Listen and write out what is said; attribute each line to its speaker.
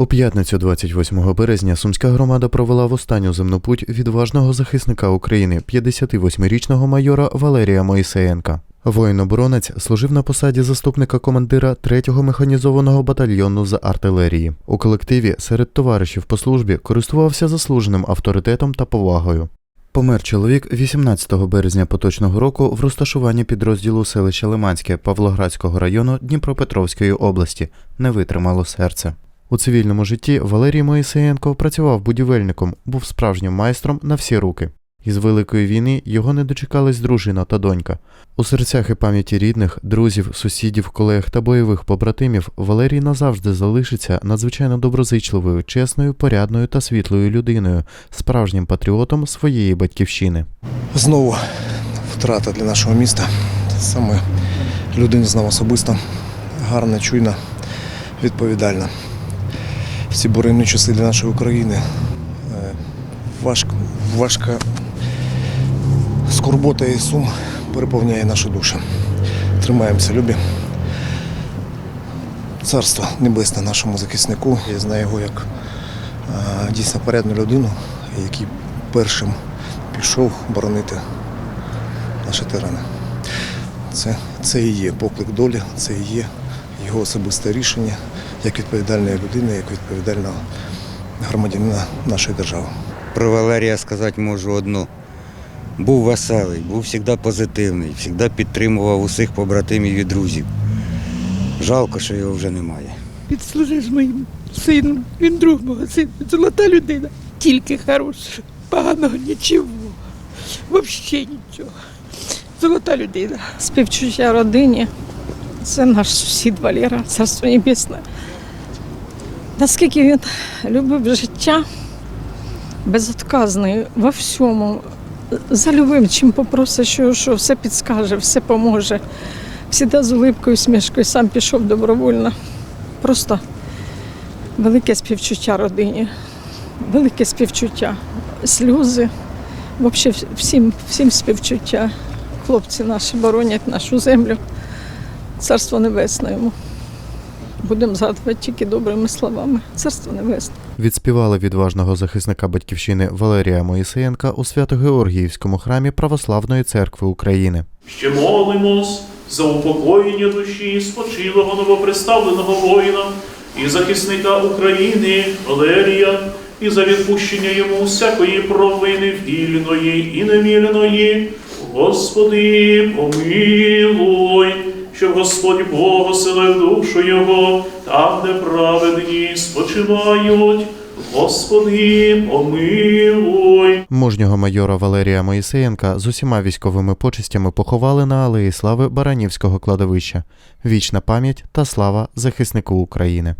Speaker 1: У п'ятницю, 28 березня, сумська громада провела в останню земну путь відважного захисника України, 58-річного майора Валерія Моїсеєнка. Воїн-оборонець служив на посаді заступника командира 3-го механізованого батальйону з артилерії. У колективі серед товаришів по службі користувався заслуженим авторитетом та повагою. Помер чоловік 18 березня поточного року в розташуванні підрозділу селища Лиманське Павлоградського району Дніпропетровської області. Не витримало серце. У цивільному житті Валерій Моїсеєнко працював будівельником, був справжнім майстром на всі руки. Із Великої війни його не дочекались дружина та донька. У серцях і пам'яті рідних, друзів, сусідів, колег та бойових побратимів Валерій назавжди залишиться надзвичайно доброзичливою, чесною, порядною та світлою людиною, справжнім патріотом своєї батьківщини.
Speaker 2: Знову втрата для нашого міста. Саме людина знав особисто, гарна, чуйна, відповідальна. В ці буремні часи для нашої України е, важко, важка скорбота і сум переповняє нашу душу. Тримаємося, любі. Царство небесне нашому захиснику. Я знаю його як е, дійсно порядну людину, який першим пішов боронити наші терени. Це, це і є поклик долі, це і є його особисте рішення як відповідальної людини, як відповідального громадянина нашої держави.
Speaker 3: Про Валерія сказати можу одну. Був веселий, був завжди позитивний, завжди підтримував усіх побратимів і друзів. Жалко, що його вже немає.
Speaker 4: Підслужив з моїм сином. Він друг мого сина. Золота людина. Тільки хороша. Поганого нічого. Взагалі нічого. Золота людина.
Speaker 5: Співчуття родині. Це наш сусід Валера, царство небесне. Наскільки він любив життя, безотказний во всьому, за любим, чим попросить, що, що все підскаже, все поможе. Всіда з улипкою, смішкою, сам пішов добровольно. Просто велике співчуття родині, велике співчуття, сльози. Взагалі всім, всім співчуття. Хлопці наші боронять нашу землю. Царство небесне йому. Будемо згадувати тільки добрими словами. Царство небесне.
Speaker 1: Відспівали відважного захисника батьківщини Валерія Моїсеєнка у Свято-Георгіївському храмі Православної церкви України.
Speaker 6: Ще молимось за упокоєння душі спочилого новоприставленого воїна і захисника України Валерія, і за відпущення йому всякої провини вільної і невільної. Господи, помилуй, щоб Господь оселив душу його там, де праведні спочивають. Господи, помилуй.
Speaker 1: Мужнього майора Валерія Моїсеєнка з усіма військовими почестями поховали на Алеї Слави Баранівського кладовища. Вічна пам'ять та слава захиснику України.